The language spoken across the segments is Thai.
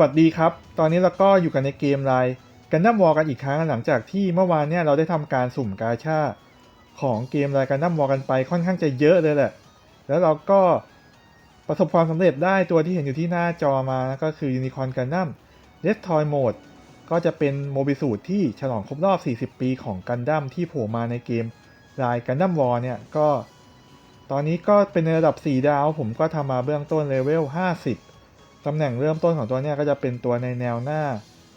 วัสดีครับ ตอนนี้เราก็อยู่กันในเกมไลน์กันดั้มวอลกันอีกครั้งหลังจากที่เมื่อวานเนี่ยเราได้ทำการสุ่มกาชาของเกมไลน์กันดั้มวอลกันไปค่อนข้างจะเยอะเลยแหละ แล้วเราก็ประสบความสำเร็จได้ตัวที่เห็นอยู่ที่หน้าจอมาก็คือยูนิคอนกันดั้มเดสทอยโหมดก็จะเป็นโมบิสูตรที่ฉลองครบรอบ 40 ปีของกันดั้มที่โผล่มาในเกมไลน์กันดั้มวอลเนี่ยก็ ตอนนี้ก็เป็นในระดับ 4 ดาว ผมก็ทำมาเบื้องต้นเลเวล 50 ตำแหน่งเริ่มต้นของตัวเนี้ยก็จะเป็นตัวในแนวหน้า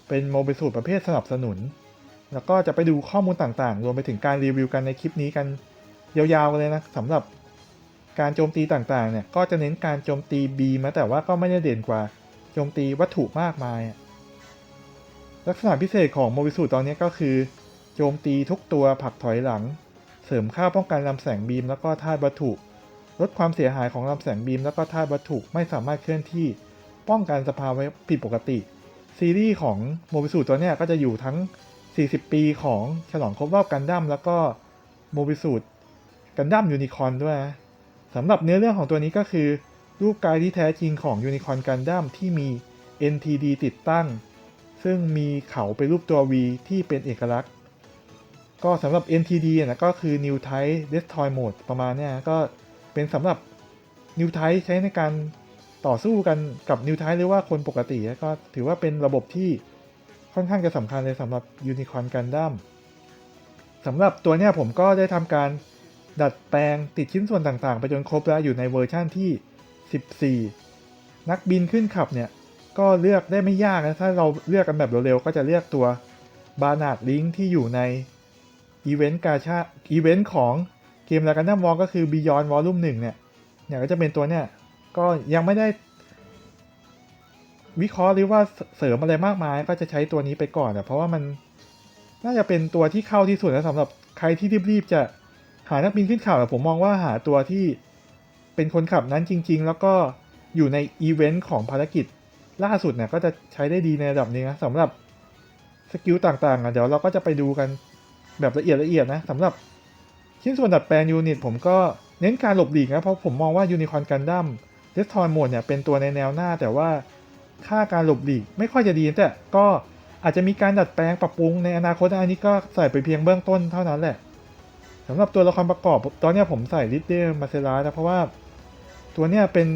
เป็นโมบิสูตรประเภทสนับสนุน แล้วก็จะไปดูข้อมูลต่างๆ รวมไปถึงการรีวิวกันในคลิปนี้กันยาวๆกันเลยนะสำหรับการโจมตีต่างๆเนี่ยก็จะเน้นการโจมตี B มาแต่ว่าก็ไม่ได้เด่นกว่าโจมตีวัตถุมากมาย ลักษณะพิเศษของโมบิสูตรตอนนี้ก็คือ โจมตีทุกตัวผลักถอยหลัง เสริมค่าป้องกันลำแสงบีม แล้วก็ธาตุวัตถุ ลดความเสียหายของลำแสงบีม แล้วก็ธาตุวัตถุไม่สามารถเคลื่อนที่ ป้องกันสภาวะผิดปกติ ซีรีส์ของโมบิสูตัวเนี้ยก็จะอยู่ทั้ง 40 ปีของฉลองครบรอบกันดั้มแล้วก็โมบิสูตกันดั้มยูนิคอนด้วยนะสำหรับเนื้อเรื่องของตัวนี้ก็คือ รูปกายที่แท้จริงของยูนิคอนกันดั้มที่มี NTD ติดตั้ง ซึ่งมีเขาเป็นรูปตัว V ที่เป็นเอกลักษณ์ ก็สำหรับ NTD นะก็คือ New Type Destroy Mode ประมาณเนี้ยก็เป็นสำหรับ New Type ใช้ในการ ต่อสู้กันกับ New Type หรือว่าคนปกติก็ถือว่าเป็นระบบที่ค่อนข้างจะสำคัญเลยสำหรับ Unicorn Gundam สำหรับตัวเนี้ยผมก็ได้ทำการดัดแปลงติดชิ้นส่วนต่างๆ ไปจนครบแล้วอยู่ในเวอร์ชั่นที่ 14 นักบินขึ้นขับเนี่ย ก็เลือกได้ไม่ยากนะ ถ้าเราเลือกกันแบบเร็วๆ ก็จะเลือกตัวบานาดลิงที่อยู่ในอีเวนต์กาชาอีเวนต์ของเกมลากันดัมวอลก็คือ Beyond Volume 1เนี่ยเนี่ยก็จะเป็นตัวเนี่ย ก็ยังไม่ได้ วิเคราะห์หรือว่าเสริมอะไรมากมาย ก็จะใช้ตัวนี้ไปก่อนอะเพราะว่ามันน่าจะเป็นตัวที่เข้าที่สุดนะสำหรับใครที่รีบๆจะหานักบินขึ้นข่าวผมมองว่าหาตัวที่เป็นคนขับนั้นจริง ๆ แล้วก็อยู่ในอีเวนต์ของภารกิจล่าสุดเนี่ยก็จะใช้ได้ดีในระดับนี้นะสำหรับสกิลต่างๆอะเดี๋ยวเราก็จะไปดูกันแบบละเอียดละเอียดนะสำหรับชิ้นส่วนดัดแปลงยูนิตผมก็เน้นการหลบหลีกนะเพราะผมมองว่ายูนิคอนกันดั้ม เดสทอยโหมดเนี่ยเป็นตัวในแนวหน้า แต่ว่าค่าการหลบหลีกไม่ค่อยจะดีแต่ก็อาจจะมีการดัดแปลงปรับปรุงในอนาคตอันนี้ก็ใส่ไปเพียงเบื้องต้นเท่านั้นแหละสำหรับตัวละครประกอบตอนนี้ผมใส่ลิเดอร์มาเซรานะเพราะว่าตัวเนี้ยเป็น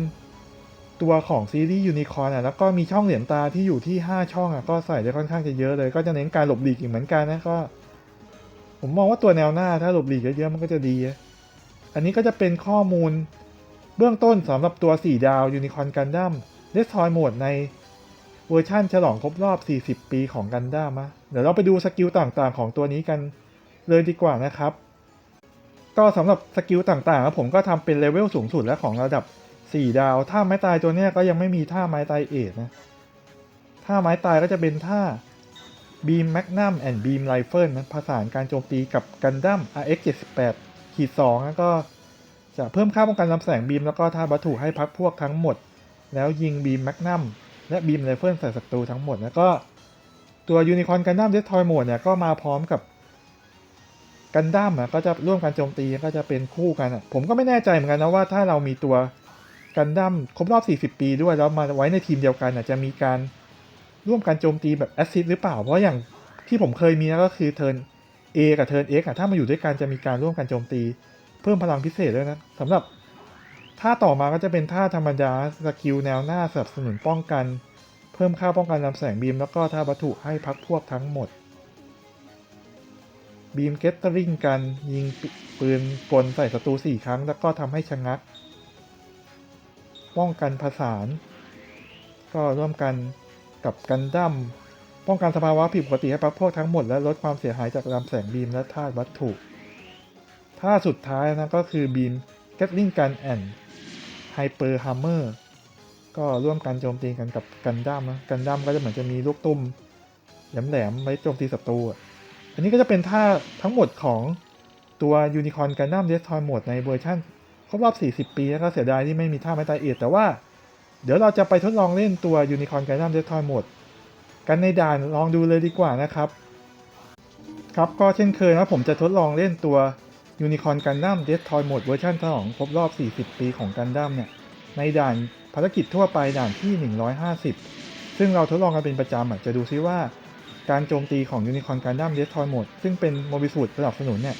ตัวของซีรีส์ยูนิคอร์นอะแล้วก็มีช่องเหรียญตาที่อยู่ที่ 5 ช่องอะก็ใส่ได้ค่อนข้างจะเยอะเลย ก็จะเน้นการหลบหลีกอีกเหมือนกันนะก็ ผมมองว่าตัวแนวหน้าถ้าหลบหลีกเยอะๆมันก็จะดี อันนี้ก็จะเป็นข้อมูล เบื้องต้นสำหรับตัว 4 ดาวยูนิคอนกันดั้มเดสทอยโหมดในเวอร์ชั่นฉลองครบรอบ 40 ปีของกันดั้มะเดี๋ยวเราไปดูสกิลต่างๆ ของตัวนี้กันเลยดีกว่านะครับ ก็สำหรับสกิลต่างๆผมก็ทำเป็นเลเวลสูงสุดและของระดับ 4 ดาวถ้าไม้ตายตัวนี้ก็ยังไม่มีท่าไม้ตายเอทนะ ท่าไม้ตายก็จะเป็นท่า Beam Magnum and Beam Rifle นะผสานการโจมตีกับกันดั้ม RX 78ขีด2แล้วก็ จะเพิ่มค่าป้องกันลำแสงบีมแล้วก็ท่าวัตถุให้พักพวกทั้งหมด แล้วยิง Beam Magnum และ Beam Rifle ใส่ศัตรูทั้งหมด แล้วก็ตัว Unicorn Gundam Destroy Mode เนี่ยก็มาพร้อมกับกันดั้มอะก็จะร่วมกันโจมตีก็จะเป็นคู่กันผมก็ไม่แน่ใจเหมือนกันนะว่าถ้าเรามีตัวกันดั้มครบรอบ 40 ปีด้วยแล้วมาไว้ในทีมเดียวกันอะจะมีการร่วมกันโจมตีแบบแอสซิดหรือเปล่า เพราะอย่างที่ผมเคยมีนะก็คือเทิร์น A กับเทิร์น X อะถ้ามาอยู่ด้วยกันจะมีการร่วมกันโจมตี เพิ่มพลังพิเศษด้วยนะสำหรับท่าต่อมาก็จะเป็นท่าธรรมดาสกิลแนวหน้าสนับสนุนป้องกัน เพิ่มค่าป้องกันลำแสงบีมแล้วก็ท่าวัตถุให้พักพวกทั้งหมด บีมเกตเตอริงกันยิงปืนกลใส่ศัตรูสี่ครั้ง แล้วก็ทำให้ชะงัก ป้องกันผสาน ก็ร่วมกันกับกันดั้มป้องกันสภาวะผิดปกติให้พักพวกทั้งหมดและลดความเสียหายจากลำแสงบีมและธาตุวัตถุ ท่าสุดท้ายนะก็คือบีมเกตลิงกันแอนไฮเปอร์ฮัมเมอร์ก็ร่วมกันโจมตีกันกับกันดั้มนะกันดั้มก็จะเหมือนจะมีลูกตุ้มแหลมๆไว้โจมตีศัตรูอันนี้ก็จะเป็นท่าทั้งหมดของตัวยูนิคอนกันดั้มเดสทอยหมดในเวอร์ชันครบรอบ 40 ปีแล้วก็เสียดายที่ไม่มีท่าไม้ตายเอทแต่ว่าเดี๋ยวเราจะไปทดลองเล่นตัวยูนิคอนกันดั้มเดสทอยหมดกันในด่านลองดูเลยดีกว่านะครับ ครับก็เช่นเคยนะผมจะทดลองเล่นตัว ยูนิคอร์นกันดั้มเดสทอยโหมดเวอร์ชันของครบรอบ 40 ปีของกันดั้มเนี่ย ในด่านภารกิจทั่วไปด่านที่ 150 ซึ่งเราทดลองกันเป็นประจำอะจะดูซิว่า การโจมตีของยูนิคอร์นการดั้มเดสทอยโหมดซึ่งเป็นโมบิสูตรสนับสนุนเนี่ย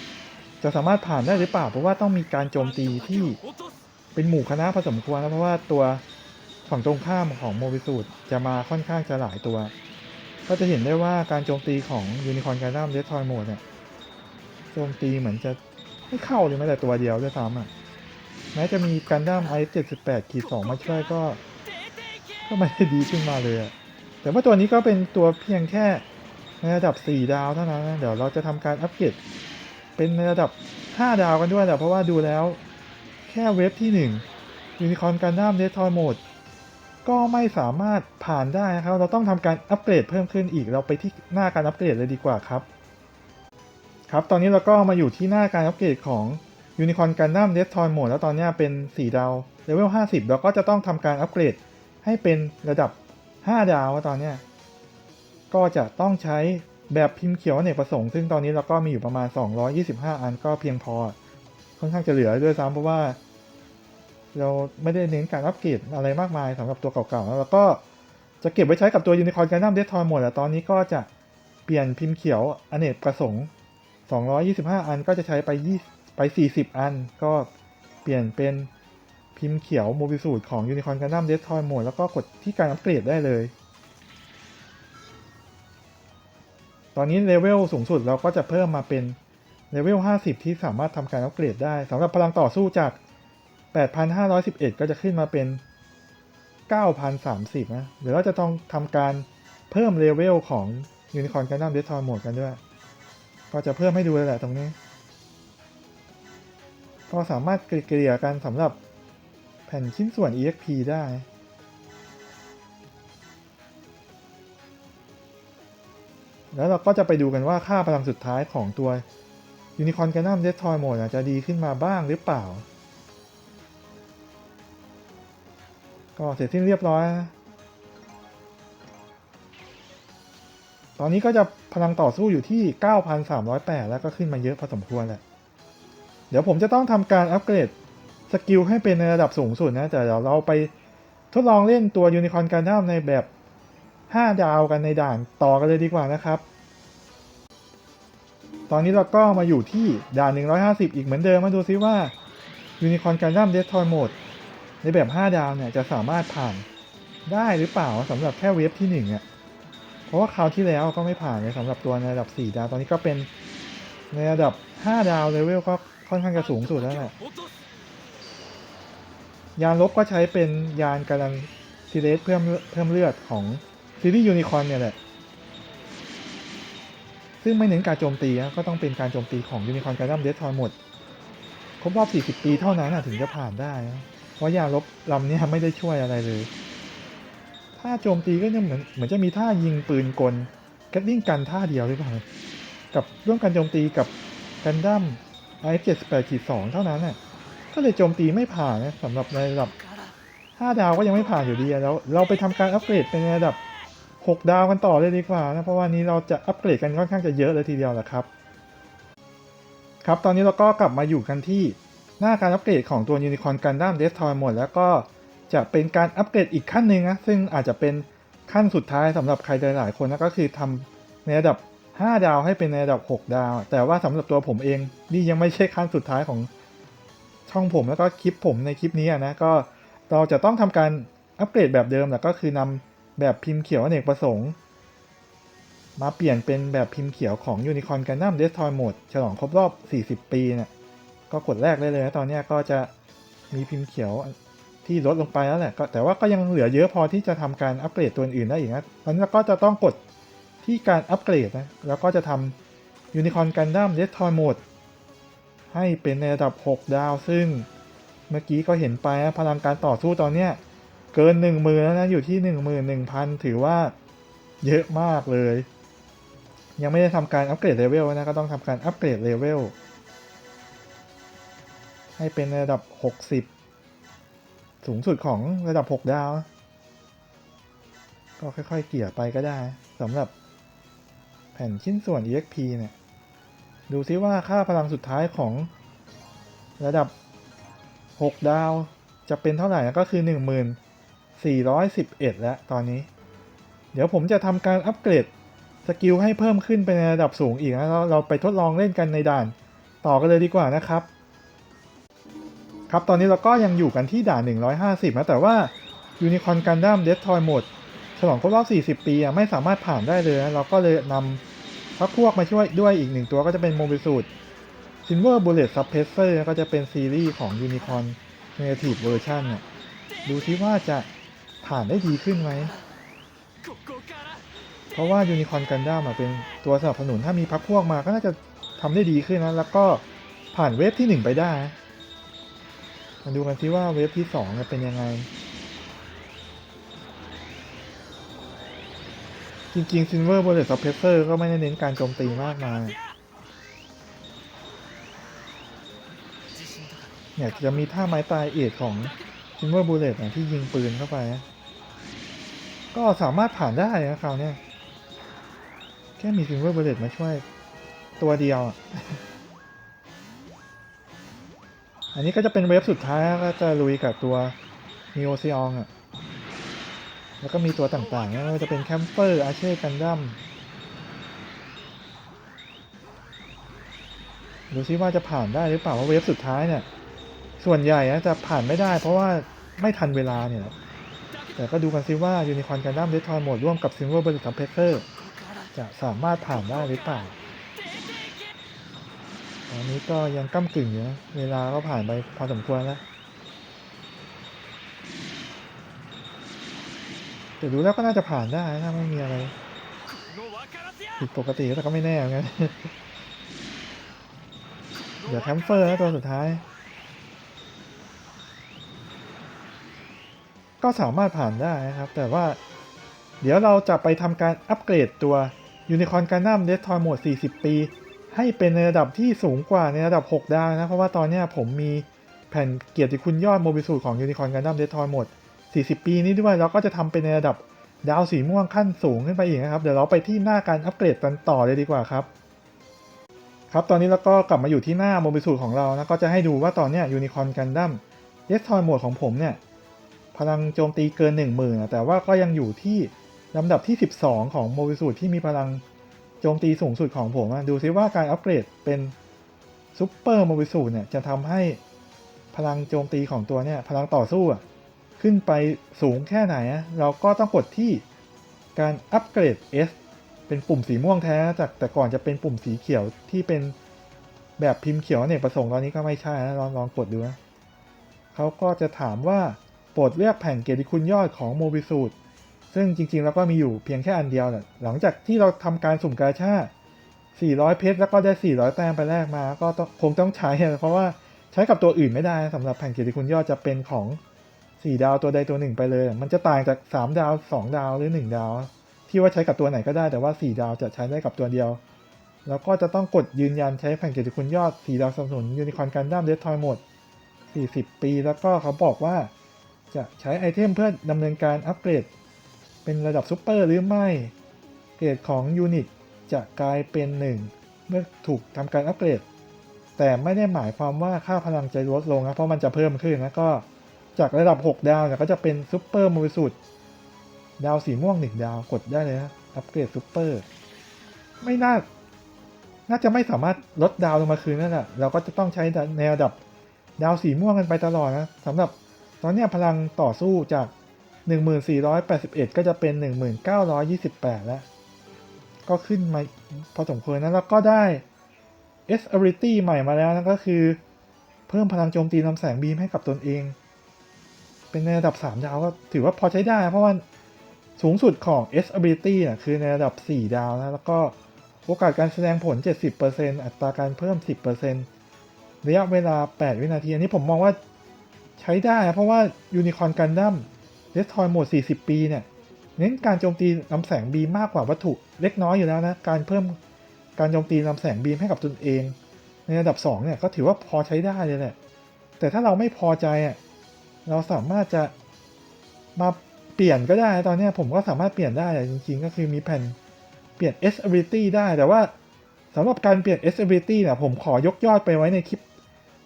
จะสามารถผ่านได้หรือเปล่า เพราะว่าต้องมีการโจมตีที่เป็นหมู่คณะพอสมควรนะเพราะว่าตัวฝั่งตรงข้ามของโมบิสูตรจะมาค่อนข้างจะหลายตัว ก็จะเห็นได้ว่าการโจมตีของยูนิคอร์นการดั้มเดสทอยโหมดเนี่ยโจมตีเหมือนจะ ไม่เข้าเลยแม้แต่ตัวเดียวด้วยซ้ำอะ แม้จะมีการดั้มไอเจ็ดสิบแปดขีดสองมาช่วยก็ ก็ไม่ได้ดีขึ้นมาเลยอะ แต่ว่าตัวนี้ก็เป็นตัวเพียงแค่ในระดับ 4 ดาวเท่านั้นนะเดี๋ยวเราจะทำการอัปเกรดเป็นในระดับ 5 ดาวกันด้วยแหละเพราะว่าดูแล้วแค่เว็บที่1ยูนิคอนการดั้มเดทอยโหมดก็ไม่สามารถผ่านได้นะครับ เราต้องทำการอัปเกรดเพิ่มขึ้นอีกเราไปที่หน้าการอัปเกรดเลยดีกว่าครับ ครับ ตอนนี้เราก็มาอยู่ที่หน้าการอัปเกรดของยูนิคอนการดั้มเดสทอยโหมดแล้วตอนนี้เป็น 4 ดาวเลเวล 50 เราก็จะต้องทำการอัปเกรดให้เป็นระดับ 5 ดาวตอนนี้ก็จะต้องใช้แบบพิมพ์เขียวอเนกประสงค์ ซึ่งตอนนี้เราก็มีอยู่ประมาณ 225 อันก็เพียงพอ ค่อนข้างจะเหลือด้วยซ้ำเพราะว่า เราไม่ได้เน้นการอัปเกรดอะไรมากมายสำหรับตัวเก่าๆแล้วเราก็จะเก็บไว้ใช้กับตัวยูนิคอนการดั้มเดททอยหมดแต่ตอนนี้ก็จะเปลี่ยนพิมพ์เขียวอเนกประสงค์ 225 อันก็จะใช้ไป20ไป 40 อัน ก็เปลี่ยนเป็นพิมพ์เขียวโมบิสูตรของ Unicorn Gundam Death Toy Mode แล้วก็กดที่การอัปเกรดได้เลย ตอนนี้เลเวลสูงสุดเราก็จะเพิ่มมาเป็นเลเวล 50 ที่สามารถทำการอัปเกรดได้สำหรับพลังต่อสู้จาก 8,511 ก็จะขึ้นมาเป็น 9,030 นะเดี๋ยวเราจะต้องทำการเพิ่มเลเวลของ Unicorn Gundam Death Toy Mode กันด้วย ก็จะเพิ่มให้ดูเลยแหละตรงนี้ ก็สามารถเกลี่ยกันสำหรับแผ่นชิ้นส่วน EXP ได้ แล้วเราก็จะไปดูกันว่าค่าพลังสุดท้ายของตัว Unicorn Gundam Death Toy Mode จะดีขึ้นมาบ้างหรือเปล่า ก็เสร็จสิ้นเรียบร้อย ตอนนี้ก็จะ พลังต่อสู้อยู่ที่ 9,308 แล้วก็ขึ้นมาเยอะพอสมควรแหละ เดี๋ยวผมจะต้องทำการอัปเกรดสกิลให้เป็นในระดับสูงสุดนะแต่เดี๋ยวเราไปทดลองเล่นตัวยูนิคอร์นการดั้มในแบบ 5 ดาวกันในด่านต่อกันเลยดีกว่านะครับ ตอนนี้เราก็มาอยู่ที่ด่าน 150 อีกเหมือนเดิมมาดูซิว่ายูนิคอร์นการดั้มเดสทอยโหมดในแบบ 5 ดาวเนี่ยจะสามารถผ่านได้หรือเปล่าสำหรับแค่เวฟที่1อะเพ ราะว่าคราวที่แล้วก็ไม่ผ่านเลยสำหรับตัวในระดับ 4 ดาว ตอนนี้ก็เป็นในระดับ 5 ดาวเลเวลก็ค่อนข้างจะสูงสุดแล้วแหละยานลบก็ใช้เป็นยานกำลังซีเรสเพิ่มเพิ่มเลือดของซีรีส์ยูนิคอร์นเนี่ยแหละ ซึ่งไม่เน้นการโจมตีนะก็ต้องเป็นการโจมตีของยูนิคอร์นการดัมเดสทอยหมด ครบรอบ 40 ปีเท่านั้นถึงจะผ่านได้ เพราะยานลบลำนี้ไม่ได้ช่วยอะไรเลย ถ้าโจมตีก็จะเหมือนเหมือนจะมีท่ายิงปืนกลแกตลิงกันท่าเดียวหรือเปล่ากับร่วมกันโจมตีกับกันดั้ม IF78 2เท่านั้นน่ะก็เลยโจมตีไม่ผ่านนะสำหรับในระดับ 5 ดาวก็ยังไม่ผ่านอยู่ดีแล้ว เราไปทำการอัปเกรดเป็นในระดับ 6 ดาวกันต่อเลยดีกว่านะเพราะวันนี้เราจะอัปเกรดกันค่อนข้างจะเยอะเลยทีเดียวแหละครับ ครับตอนนี้เราก็กลับมาอยู่กันที่หน้าการอัปเกรดของตัว Unicorn Gundam Death Toy หมด แล้วก็ จะเป็นการอัปเกรดอีกขั้นหนึ่งนะซึ่งอาจจะเป็นขั้นสุดท้ายสำหรับใครหลายๆคนนะก็คือทำในระดับ 5 ดาวให้เป็นในระดับ 6 ดาว แต่ว่าสำหรับตัวผมเอง นี่ยังไม่ใช่ขั้นสุดท้ายของช่องผมแล้วก็คลิปผมในคลิปนี้นะก็เราจะต้องทำการอัปเกรดแบบเดิมแหละก็คือนำแบบพิมพ์เขียวอเนกประสงค์ มาเปลี่ยนเป็นแบบพิมพ์เขียวของ Unicorn Gundam Death Toy Mode ฉลองครบรอบ 40 ปีเนี่ยก็กดแรกได้เลยนะตอนนี้ก็จะมีพิมพ์เขียว ที่ลดลงไปแล้วแหละแต่ว่าก็ยังเหลือเยอะพอที่จะทำการอัปเกรดตัวอื่นได้อีกนะตอนนี้เราก็จะต้องกดที่การอัปเกรดนะแล้วก็จะทำ Unicorn Gundam Death Toy Mode ให้เป็นในระดับ 6 ดาว ซึ่งเมื่อกี้ก็เห็นไปนะพลังการต่อสู้ตอนเนี้ยเกิน 1 0,000แล้วนะอยู่ที่ 11,000 ถือว่าเยอะมากเลย ยังไม่ได้ทำการอัปเกรดเลเวลนะก็ต้องทำการอัปเกรดเลเวลให้เป็นในระดับ 60 สูงสุดของระดับ 6 ดาว ก็ค่อยๆ เกี่ยไปก็ได้สำหรับแผ่นชิ้นส่วน EXP เนี่ย ดูซิว่าค่าพลังสุดท้ายของระดับ 6 ดาวจะเป็นเท่าไหร่นะก็คือ 1411 แล้วตอนนี้ เดี๋ยวผมจะทำการอัปเกรดสกิลให้เพิ่มขึ้นไปในระดับสูงอีกนะแล้วเราไปทดลองเล่นกันในด่าน ต่อกันเลยดีกว่านะครับ ครับตอนนี้เราก็ยังอยู่กันที่ด่าน 150 นะแต่ว่า Unicorn Gundam Death Toy Mode ฉลองครบรอบ 40 ปีอะไม่สามารถผ่านได้เลยนะเราก็เลยนำพักพวกมาช่วยด้วยอีกหนึ่งตัวก็จะเป็นโมบิสูด Silver Bullet Suppressor ก็จะเป็นซีรีส์ของ Unicorn Native Version เนี่ยดูที่ว่าจะผ่านได้ดีขึ้นไหม เพราะว่า Unicorn Gundam อะเป็นตัวสนับสนุนถ้ามีพักพวกมาก็น่าจะทำได้ดีขึ้นนะ แล้วก็ผ่านเวฟที่ 1 ไปได้ มาดูกันซิว่าเวฟที่2จะเป็นยังไง จริงๆ Silver Bullet Suppressor ก็ไม่ได้เน้นการโจมตีมากมายเนี่ยจะมีท่าไม้ตายเอกของ Silver Bullet อะที่ยิงปืนเข้าไป ก็สามารถผ่านได้นะคราวนี้แค่มี Silver Bullet มาช่วยตัวเดียว อันนี้ก็จะเป็นเวฟสุดท้ายก็จะลุยกับตัวมีโอซิอองอะ แล้วก็มีตัวต่างๆนะจะเป็นแคมเปอร์อาเช่กันดั้มดูซิว่าจะผ่านได้หรือเปล่าว่าเวฟสุดท้ายเนี่ย ส่วนใหญ่นะจะผ่านไม่ได้ เพราะว่าไม่ทันเวลาเนี่ย แต่ก็ดูกันซิว่ายูนิคอร์นกันดั้มเดทอยหมดร่วมกับซิงเกิลเบอร์สัมเพเตอร์จะสามารถผ่านได้หรือเปล่า อันนี้ก็ยังก้ากึ่งอยู่นะเวลาก็ผ่านไปพอสมควรแล้วแต่ดูแล้วก็น่าจะผ่านได้ถ้าไม่มีอะไรผิดปกติแต่ก็ไม่แน่เหมือนกันเดี๋ยวแคมเฟอร์นะตัวสุดท้าย ก็สามารถผ่านได้นะครับ แต่ว่า เดี๋ยวเราจะไปทำการอัปเกรดตัว Unicorn Gundam Death Toy Mode 40 ปี ให้เป็นในระดับที่สูงกว่าในระดับ 6 ดาวนะ เพราะว่าตอนนี้ผมมีแผ่นเกียรติคุณยอดโมบิสูตของ Unicorn Gundam Death Toy Mode 40 ปีนี้ด้วยเราก็จะทำเป็นในระดับดาวสีม่วงขั้นสูงขึ้นไปอีกนะครับ เดี๋ยวเราไปที่หน้าการอัปเกรดกันต่อเลยดีกว่าครับ ครับตอนนี้เราก็กลับมาอยู่ที่หน้าโมบิสูตของเรานะก็จะให้ดูว่าตอนนี้ย Unicorn Gundam Death Toy Mode ของผมเนี่ยพลังโจมตีเกิน 1 0,000นะแต่ว่าก็ยังอยู่ที่ลำดับที่ 12 ของโมบิสูตที่มีพลัง โจมตีสูงสุดของผมอะดูซิว่าการอัปเกรดเป็นซูเปอร์โมบิสูเนี่ยจะทำให้พลังโจมตีของตัวเนี่ยพลังต่อสู้ขึ้นไปสูงแค่ไหนอะเราก็ต้องกดที่การอัปเกรด S เป็นปุ่มสีม่วงแท้จากแต่ก่อนจะเป็นปุ่มสีเขียวที่เป็นแบบพิมพ์เขียวเนกประสงค์ตอนนี้ก็ไม่ใช่นะลองลองกดดูนะเขาก็จะถามว่าโปรดเลือกแผ่นเกียรติคุณยอดของโมบิสูต ซึ่งจริงๆแล้วก็มีอยู่เพียงแค่อันเดียวแหละหลังจากที่เราทำการสุ่มกาชา400 เพชรแล้วก็ได้ 400 แต้มไปแรกมา ก็คงต้องใช้ เพราะว่าใช้กับตัวอื่นไม่ได้สำหรับแผ่นเกียรติคุณยอดจะเป็นของ 4 ดาวตัวใดตัวหนึ่งไปเลย มันจะต่างจาก 3 ดาว 2 ดาวหรือ 1 ดาว ที่ว่าใช้กับตัวไหนก็ได้แต่ว่า 4 ดาวจะใช้ได้กับตัวเดียว แล้วก็จะต้องกดยืนยันใช้แผ่นเกียรติคุณยอด 4 ดาวสนับสนุนยูนิคอนกันดั้มเดททอยหมด 40 ปี แล้วก็เขาบอกว่า จะใช้ไอเทมเพื่อดำเนินการอัปเกรด เป็นระดับซูเปอร์หรือไม่ เกรดของยูนิตจะกลายเป็น 1 เมื่อถูกทำการอัปเกรด แต่ไม่ได้หมายความว่าค่าพลังจะลดลงนะ เพราะมันจะเพิ่มขึ้นนะก็จากระดับ 6 ดาวเนี่ยก็จะเป็นซูเปอร์มูสูตดาวสีม่วง1ดาวกดได้เลยนะอัปเกรดซูเปอร์ไม่น่า น่าจะไม่สามารถลดดาวลงมาคืนนั่นแหละเราก็จะต้องใช้ในระดับดาวสีม่วงกันไปตลอดนะสำหรับตอนนี้พลังต่อสู้จาก 1481 ก็จะเป็น 1928 แล้ว ก็ขึ้นมาพอสมควรนะแล้วก็ได้ S ability ใหม่มาแล้วนะก็คือ เพิ่มพลังโจมตีลำแสงบีมให้กับตนเอง เป็นในระดับ 3 ดาวก็ถือว่าพอใช้ได้ เพราะว่าสูงสุดของ S ability นะคือในระดับ 4 ดาวนะ แล้วก็โอกาสการแสดงผล 70%อัตราการเพิ่ม 10%ระยะเวลา 8 วินาที อันนี้ผมมองว่าใช้ได้ เพราะว่า Unicorn Gundam เดสทอยโหมด 40 ปีเนี่ยเน้นการโจมตีลำแสงบีมมากกว่าวัตถุเล็กน้อยอยู่แล้วนะ การเพิ่มการโจมตีลำแสงบีมให้กับตนเอง ในระดับ 2 เนี่ยก็ถือว่าพอใช้ได้เลยแหละแต่ถ้าเราไม่พอใจอะเราสามารถจะมาเปลี่ยนก็ได้ตอนนี้ผมก็สามารถเปลี่ยนได้จริงๆ ก็คือมีแผ่นเปลี่ยน S ability ได้แต่ว่าสำหรับการเปลี่ยน S ability เนี่ยผมขอยกยอดไปไว้ในคลิป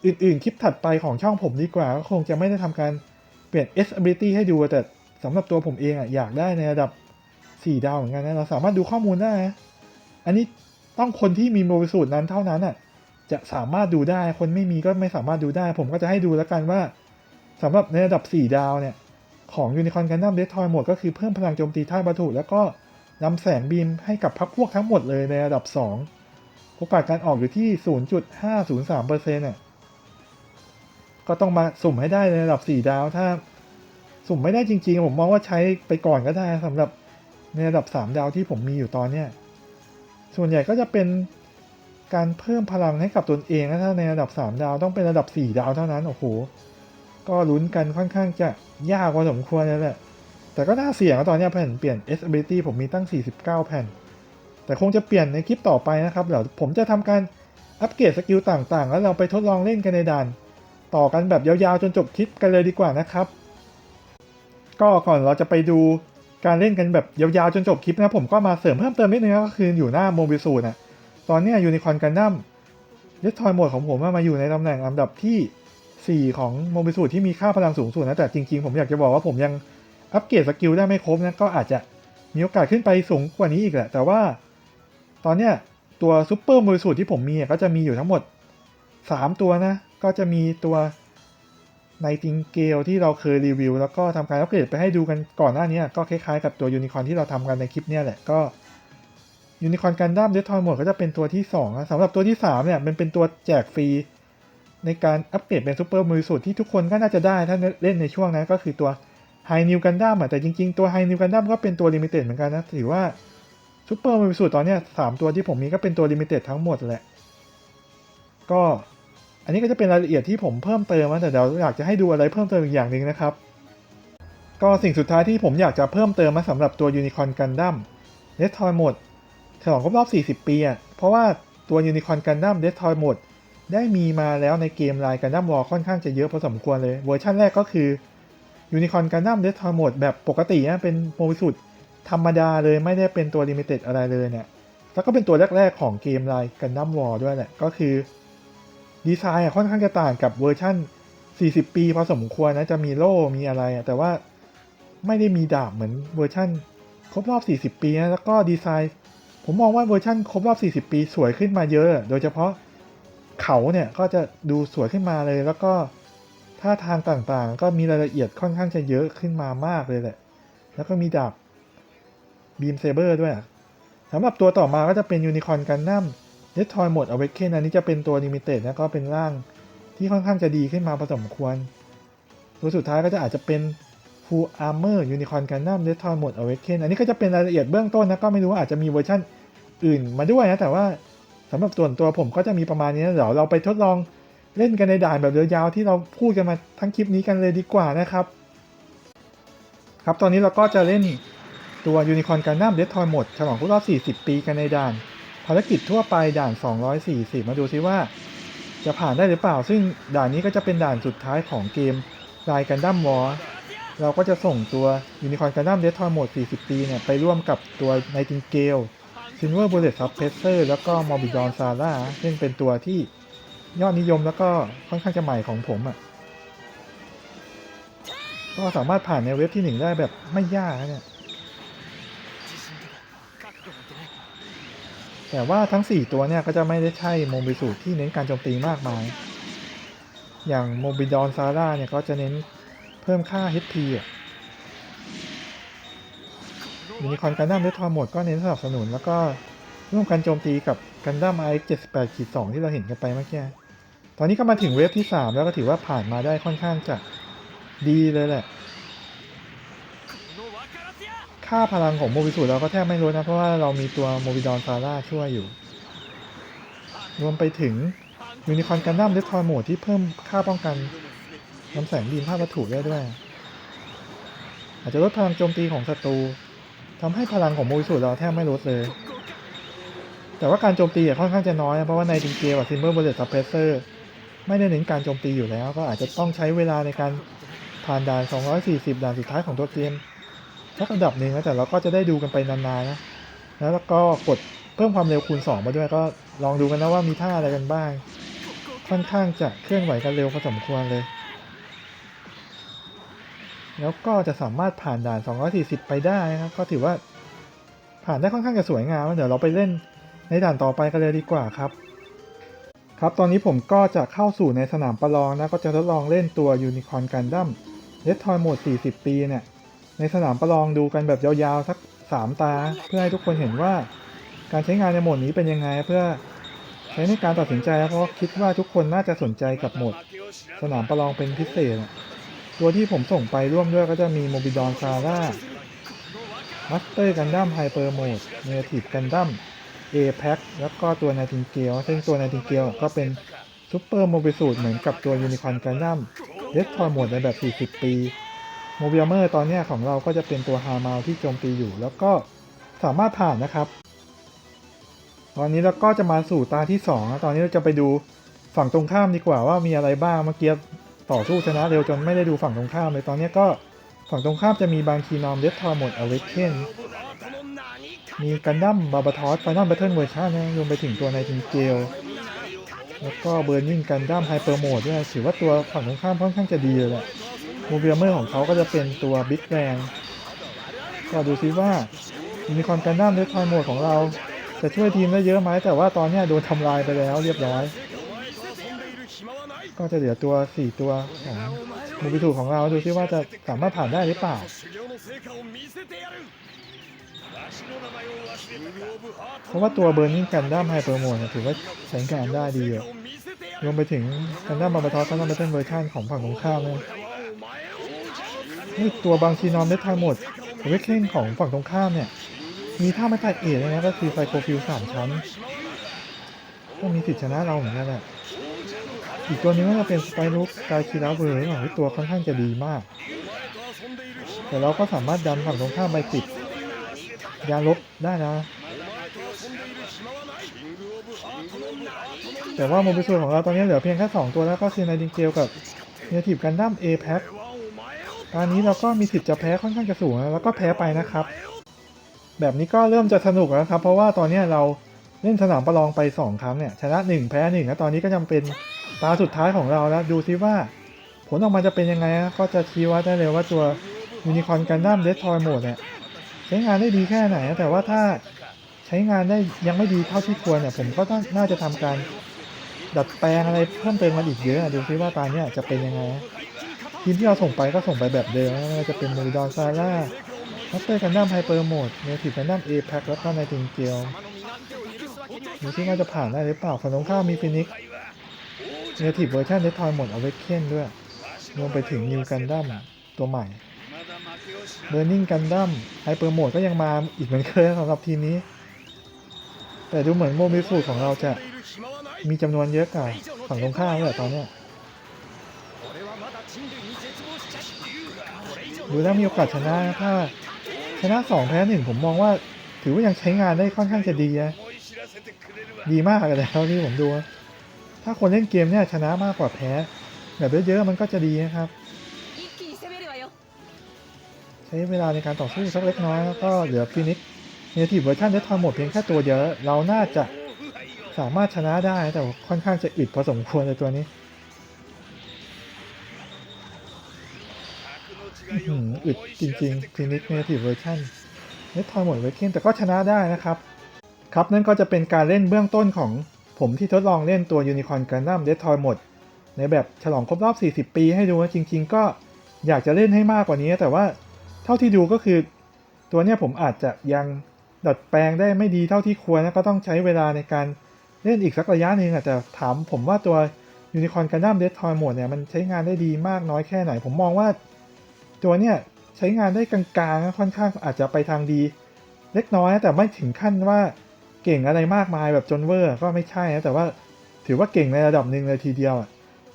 อื่นๆ คลิปถัดไปของช่องผมดีกว่า ก็คงจะไม่ได้ทำการ เปลี่ยน S ability ให้ดูแต่สำหรับตัวผมเองอะอยากได้ในระดับ 4 ดาวเหมือนกันนะ เราสามารถดูข้อมูลได้นะอันนี้ต้องคนที่มีโมบิสูตรนั้นเท่านั้นอะจะสามารถดูได้คนไม่มีก็ไม่สามารถดูได้ ผมก็จะให้ดูแล้วกันว่าสำหรับในระดับ 4 ดาวเนี่ย ของยูนิคอนกันดั้มเดสทอยหมดก็คือเพิ่มพลังโจมตีท่าวัตถุแล้วก็นำแสงบีมให้กับพักพวกทั้งหมดเลยในระดับ 2 โอกาสการออกอยู่ที่ 0.503%เนี่ย ก็ต้องมาสุ่มให้ได้ในระดับ 4 ดาว ถ้าสุ่มไม่ได้จริง ๆ ผมมองว่าใช้ไปก่อนก็ได้สำหรับในระดับ 3 ดาวที่ผมมีอยู่ตอนเนี้ยส่วนใหญ่ก็จะเป็นการเพิ่มพลังให้กับตนเองนะถ้าในระดับ 3 ดาวต้องเป็นระดับ 4 ดาวเท่านั้นโอ้โหก็ลุ้นกันค่อนข้างจะยากพอสมควรเลยแหละแต่ก็น่าเสี่ยงตอนนี้แผ่นเปลี่ยน S ability ผมมีตั้ง 49 แผ่น แต่คงจะเปลี่ยนในคลิปต่อไปนะครับเดี๋ยวผมจะทำการอัปเกรดสกิลต่างๆ แล้วเราไปทดลองเล่นกันในด่าน ต่อกันแบบยาวๆจนจบคลิปกันเลยดีกว่านะครับ ก็ก่อนเราจะไปดูการเล่นกันแบบยาวๆจนจบคลิปนะผมก็มาเสริมเพิ่มเติมนิดนึงก็คืออยู่หน้าโมบิสูนะตอนนี้ยูนิคอนกันดั้มเดสทอยโหมดของผมมาอยู่ในตำแหน่งอันดับที่ 4 ของโมบิสูที่มีค่าพลังสูงสุดนะแต่จริงๆ ผมอยากจะบอกว่าผมยังอัปเกรดสกิลได้ไม่ครบนะก็อาจจะมีโอกาสขึ้นไปสูงกว่านี้อีกแหละ แต่ว่าตอนเนี้ยตัวซูเปอร์โมบิสูที่ผมมีก็จะมีอยู่ทั้งหมด 3 ตัวนะ ก็จะมีตัวไนติงเกลที่เราเคยรีวิว แล้วก็ทำการอัปเกรดไปให้ดูกันก่อนหน้านี้ก็คล้ายๆกับตัวยูนิคอนที่เราทำกันในคลิปเนี้ยแหละก็ยูนิคอนกันดั้มเดททอยหมดก็จะเป็นตัวที่2นะสำหรับตัวที่3เนี่ยมันเป็นตัวแจกฟรีในการอัปเกรดเป็นซูเปอร์มูสูตที่ทุกคนก็น่าจะได้ถ้าเล่นในช่วงนั้นก็คือตัวไฮนิวกันดั้มแต่จริง ๆ ตัวไฮนิวกันดั้มก็เป็นตัวลิมิเต็ดเหมือนกันนะถือว่าซูเปอร์มูสูตตอนนี้สามตัวที่ผมมีก็เป็นตัวลิมิเต็ดทั้งหมดแหละก็ อันนี้ก็จะเป็นรายละเอียดที่ผมเพิ่มเติมนะแต่เดี๋ยวอยากจะให้ดูอะไรเพิ่มเติมอีกอย่างหนึ่งนะครับ ก็สิ่งสุดท้ายที่ผมอยากจะเพิ่มเติมมาสำหรับตัวยูนิคอนกันดั้มเดสทอยหมดฉลองครบรอบ 40 ปีอะเพราะว่าตัวยูนิคอนกันดั้มเดสทอยหมดได้มีมาแล้วในเกมไลน์กันดั้มวอลค่อนข้างจะเยอะพอสมควรเลย เวอร์ชันแรกก็คือยูนิคอนกันดั้มเดสทอยหมดแบบปกตินะเป็นโมบิสุดธรรมดาเลยไม่ได้เป็นตัวลิมิเต็ดอะไรเลยเนี่ยแล้วก็เป็นตัวแรก ๆ ของเกมไลน์กันดั้มวอลด้วยแหละก็คือ ดีไซน์อะค่อนข้างจะต่างกับเวอร์ชั่น 40 ปีพอสมควรนะ จะมีโล่มีอะไรอะแต่ว่าไม่ได้มีดาบเหมือนเวอร์ชั่น ครบรอบ 40 ปีนะแล้วก็ดีไซน์ ผมมองว่าเวอร์ชั่นครบรอบ 40 ปีสวยขึ้นมาเยอะ โดยเฉพาะเขาเนี่ยก็จะดูสวยขึ้นมาเลย แล้วก็ท่าทางต่างๆ ก็มีรายละเอียดค่อนข้างจะเยอะขึ้นมามากเลยแหละ แล้วก็มีดาบบีมเซเบอร์ด้วยสำหรับตัวต่อมาก็จะเป็นยูนิคอนกันนัม เดททอยหมดเอาไว้เคนอันนี้จะเป็นตัวลิมิเต็ดนะก็เป็นร่างที่ค่อนข้างจะดีขึ้นมาพอสมควร ตัวสุดท้ายก็จะอาจจะเป็น Full Armor Unicorn Gundam Death Toy Mode Awaken อันนี้ก็จะเป็นรายละเอียดเบื้องต้นนะก็ไม่รู้ว่าอาจจะมีเวอร์ชั่นอื่นมาด้วยนะแต่ว่าสำหรับส่วนตัวผมก็จะมีประมาณนี้นะเดี๋ยวเราไปทดลองเล่นกันในด่านแบบยาวๆที่เราพูดกันมาทั้งคลิปนี้กันเลยดีกว่านะครับ ครับตอนนี้เราก็จะเล่นตัว Unicorn Gundam Death Toy Mode ฉลองครบรอบ 40 ปีกันในด่าน ภารกิจทั่วไปด่าน 240 มาดูซิว่าจะผ่านได้หรือเปล่า ซึ่งด่านนี้ก็จะเป็นด่านสุดท้ายของเกมรายกันดั้มวอเราก็จะส่งตัวยูนิคอนกันดั้มเดททอยโหมด 40 ปีเนี่ย ไปร่วมกับตัวไนติงเกลซินเวอร์บูเลตซับเพสเซอร์แล้วก็มอร์บิดอนซาร่าซึ่งเป็นตัวที่ยอดนิยมแล้วก็ค่อนข้างจะใหม่ของผมอะ่ะ ก็สามารถผ่านในเว็บที่หนึ่งได้แบบไม่ยากเนี่ย แต่ว่าทั้ง 4 ตัวเนี่ยก็จะไม่ได้ใช่โมบิสูที่เน้นการโจมตีมากมาย อย่างโมบิดอนซาร่าเนี่ยก็จะเน้นเพิ่มค่า HP อะยูนิคอนกันดั้มเดททอร์หมดก็เน้นสนับสนุน แล้วก็ร่วมกันโจมตีกับกันดั้ม RX 78ขีด2ที่เราเห็นกันไปเมื่อกี้ ตอนนี้ก็มาถึงเวฟที่ 3 แล้วก็ถือว่าผ่านมาได้ค่อนข้างจะดีเลยแหละ ค่าพลังของโมบิสูเราก็แทบไม่ลดนะ เพราะว่าเรามีตัวโมบิดอนซาร่าช่วยอยู่ รวมไปถึงยูนิคอนกันดั้มเดททอยโหมดที่เพิ่มค่าป้องกันน้ำแสงบีมภาพวัตถุได้ด้วย อาจจะลดพลังโจมตีของศัตรูทำให้พลังของโมบิสูเราแทบไม่ลดเลย แต่ว่าการโจมตีอะค่อนข้างจะน้อยนะเพราะว่าในดิงเกกับซิมเบอร์บ l เลตซับเพรสเซอร์ไม่ได้เน้นการโจมตีอยู่แล้ว ก็อาจจะต้องใช้เวลาในการผ่านด่าน 240 ด่านสุดท้ายของตัวเกม สักระดับหนึ่งนะแต่เราก็จะได้ดูกันไปนานๆนะแล้วก็กดเพิ่มความเร็วคูณ 2 มาด้วยก็ลองดูกันนะว่ามีท่าอะไรกันบ้าง ค่อนข้างจะเคลื่อนไหวกันเร็วพอสมควรเลย แล้วก็จะสามารถผ่านด่าน 240 ไปได้นะครับ ก็ถือว่าผ่านได้ค่อนข้างจะสวยงามเดี๋ยวเราไปเล่นในด่านต่อไปกันเลยดีกว่าครับ ครับตอนนี้ผมก็จะเข้าสู่ในสนามประลองนะก็จะทดลองเล่นตัวยูนิคอร์นกันดั้มเลดทอยโหมด 40 ปีเนี่ย ในสนามประลองดูกันแบบยาวๆสัก3ตา เพื่อให้ทุกคนเห็นว่า การใช้งานในโหมดนี้เป็นยังไงเพื่อใช้ในการตัดสินใจเพราะคิดว่าทุกคนน่าจะสนใจกับโหมด สนามประลองเป็นพิเศษ ตัวที่ผมส่งไปร่วมด้วยก็จะมีโมบิดอนซาร่ามัสเตอร์กันดั้มไฮเปอร์โหมดเนทีฟกันดั้มเอแพ็คแล้วก็ตัวนาติงเกลซึ่งตัวนาติงเกลก็เป็นซูเปอร์โมบิสูตรเหมือนกับตัวยูนิคอนกันดั้มเดสทอยโหมดในแบบ 40 ปี โมบิลเมอร์ตอนนี้ของเราก็จะเป็นตัวฮามาลที่โจมตีอยู่ แล้วก็สามารถผ่านนะครับ ตอนนี้เราก็จะมาสู่ตาที่2นะตอนนี้เราจะไปดูฝั่งตรงข้ามดีกว่าว่ามีอะไรบ้างเมื่อกี้ต่อสู้ชนะเร็วจนไม่ได้ดูฝั่งตรงข้ามเลยตอนนี้ก็ฝั่งตรงข้ามจะมีบางคีนอมเดสทอยโหมดอเวกเคนมีกันดั้มบาบาทอสไฟนอลแบทเทิลเวอร์ชันนะรวมไปถึงตัวไนติงเกลแล้วก็เบ r ร์นิ g งกันดั้มไฮเปอร์โหมดด้วยถือว่าตัวฝั่งตรงข้ามค่อนข้างจะดีเลยแหละ โมบิลเมอร์ของเขาก็จะเป็นตัวบิ๊กแ n งก็ดูซิว่ายูนิคอนกันดั้มเดทอยโหมดของเรา จะช่วยทีมได้เยอะไหมแต่ว่าตอนนี้โดนทำลายไปแล้วเรียบร้อย ก็จะเหลือตัว 4 ตัวของโมบิทูของเราดูซิว่าจะสามารถผ่านได้หรือเปล่าเพราะว่าตัวเบ r ร์นิ g งกันดั้มไฮเปอร์โมดถือว่าใช้งานได้ดีรวมไปถึงกันดั้มบาบาทอสกันดั้มเบทเทิลเวอร์ชันของฝั่งตรงข้ามนะ นี่ตัวบางชีนอมได้ทายหมดเวกเล่นของฝั่งตรงข้ามเนี่ย มีท่าไม่ตายเอทเลยนะก็คือไซโคฟิลสามชั้น ก็มีสิทธิชนะเราเหมือนกันแหละอีกตัวนึงก็จะเป็นสไปรุกกายคีราเวอร์ที่ตัวค่อนข้างจะดีมาก แต่เราก็สามารถดันฝั่งตรงข้ามไปติดยาลบได้นะ แต่ว่าโมบิสูของเราตอนนี้เหลือเพียงแค่ 2 ตัวแล้วก็คือไนดิงเกลกับเนทีฟกันดั้ม A แพ็ค ตอนนี้เราก็มีสิทธิ์จะแพ้ค่อนข้างจะสูงแล้วก็แพ้ไปนะครับ แบบนี้ก็เริ่มจะสนุกแล้วครับ เพราะว่าตอนนี้เราเล่นสนามประลองไป 2 ครั้งเนี่ยชนะ 1 แพ้1แล้วตอนนี้ก็ยังเป็นตาสุดท้ายของเราแล้วดูซิว่า ผลออกมาจะเป็นยังไงนะก็จะชี้วัดได้เลยว่าตัวยูนิคอนกันดั้มเดสทอยโหมดเนี่ยใช้งานได้ดีแค่ไหนนะแต่ว่าถ้าใช้งานได้ยังไม่ดีเท่าที่ควรเนี่ยผมก็ต้องน่าจะทำการดัดแปลงอะไรเพิ่มเติมมาอีกเยอะดูซิว่าตอนนี้จะเป็นยังไง ทีมที่เราส่งไปก็ส่งไปแบบเดิมนะไม่ว่าจะเป็นมูริดอนซาร่ามัสเตอร์กันดั้มไฮเปอร์โหมดเนทีฟกันดั้มเอแพ็คแล้วก็ไนติงเกลดูที่ว่าจะผ่านได้หรือเปล่าฝั่งตรงข้ามมีฟินิกเนทีฟเวอร์ชันเดทอยหมดเอาเวกเคนด้วยรวมไปถึงนิวกันดั้มตัวใหม่เบ r ร์นิ g งกันดั้มไฮเปอร์โหมดก็ยังมาอีกเหมือนเคยสำหรับทีมนี้ แต่ดูเหมือนโมบิสูของเราจะมีจำนวนเยอะกว่าฝั่งตรงข้ามเลยตอนนี้ ดูแล้วมีโอกาสชนะถ้าชนะสองแพ้หนึ่งผมมองว่า ถือว่ายังใช้งานได้ค่อนข้างจะดีนะดีมากเลยเท่าที่ผมดู ถ้าคนเล่นเกมเนี่ยชนะมากกว่าแพ้ แบบเยอะๆมันก็จะดีนะครับ ใช้เวลาในการต่อสู้สักเล็กน้อยแล้วก็เหลือฟินิกเนทีฟเวอร์ชันได้ทำหมดเพียงแค่ตัวเดียวเราน่าจะสามารถชนะได้แต่ค่อนข้างจะอิดพอสมควรในตัวนี้ อึดจริงๆฟินิกเนทีฟเวอร์ชันได้ทำหมดไว้เคนแต่ก็ชนะได้นะครับ ครับนั่นก็จะเป็นการเล่นเบื้องต้นของผมที่ทดลองเล่นตัวยูนิคอนกันดั้มเดททอยหมด ในแบบฉลองครบรอบ 40 ปีให้ดูนะจริง ๆ ก็อยากจะเล่นให้มากกว่านี้ แต่ว่าเท่าที่ดูก็คือตัวเนี้ยผมอาจจะยังดัดแปลงได้ไม่ดีเท่าที่ควรนะก็ต้องใช้เวลาในการเล่นอีกสักระยะหนึ่งอะแต่ถามผมว่าตัวยูนิคอนกันดั้มเดททอยหมดเนี่ยมันใช้งานได้ดีมากน้อยแค่ไหน ผมมองว่า ตัวเนี้ยใช้งานได้กลางๆค่อนข้างอาจจะไปทางดี เล็กน้อยแต่ไม่ถึงขั้นว่าเก่งอะไรมากมายแบบจนเวอร์ก็ไม่ใช่นะแต่ว่าถือว่าเก่งในระดับหนึ่งเลยทีเดียว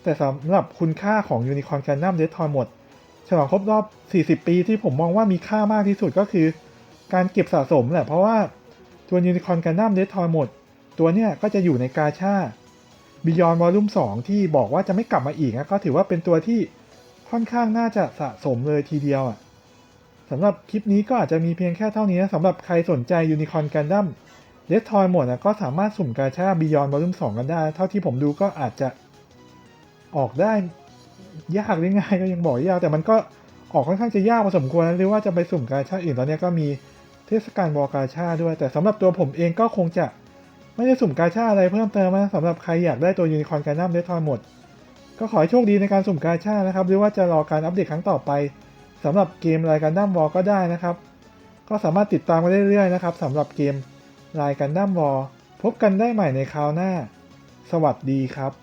แต่สำหรับคุณค่าของยูนิคอร์นกันดั้มเดททอยหมดฉลองครบรอบ 40 ปีที่ผมมองว่ามีค่ามากที่สุดก็คือ การเก็บสะสมแหละ เพราะว่าตัวยูนิคอร์นกันดั้มเดททอยหมด ตัวเนี้ยก็จะอยู่ในกาชาบิยอนวอลลุ่ม2ที่บอกว่าจะไม่กลับมาอีกนะก็ถือว่าเป็นตัวที่ ค่อนข้างน่าจะสะสมเลยทีเดียวอะสำหรับคลิปนี้ก็อาจจะมีเพียงแค่เท่านี้นะสำหรับใครสนใจยูนิคอนกันดั้มเดททอยหมดนะก็สามารถสุ่มกาชาบิยอนวอลลุ่ม2กันได้ เท่าที่ผมดูก็อาจจะออกได้ยากหรือง่ายก็ยังบอกยาก แต่มันก็ออกค่อนข้างจะยากพอสมควรนะหรือว่าจะไปสุ่มกาชาอื่นตอนนี้ก็มีเทศกาลวอกาชาด้วย แต่สำหรับตัวผมเองก็คงจะไม่ได้สุ่มกาชาอะไรเพิ่มเติมนะสำหรับใครอยากได้ตัวยูนิคอนการนัมเดทอยหมด ก็ขอให้โชคดีในการสุ่มกาชานะครับ หรือว่าจะรอการอัปเดตครั้งต่อไปสำหรับเกมรายการดั้มวอลก็ได้นะครับ ก็สามารถติดตามกันได้เรื่อยๆนะครับสำหรับเกมรายการดั้มวอลพบกันได้ใหม่ในคราวหน้า สวัสดีครับ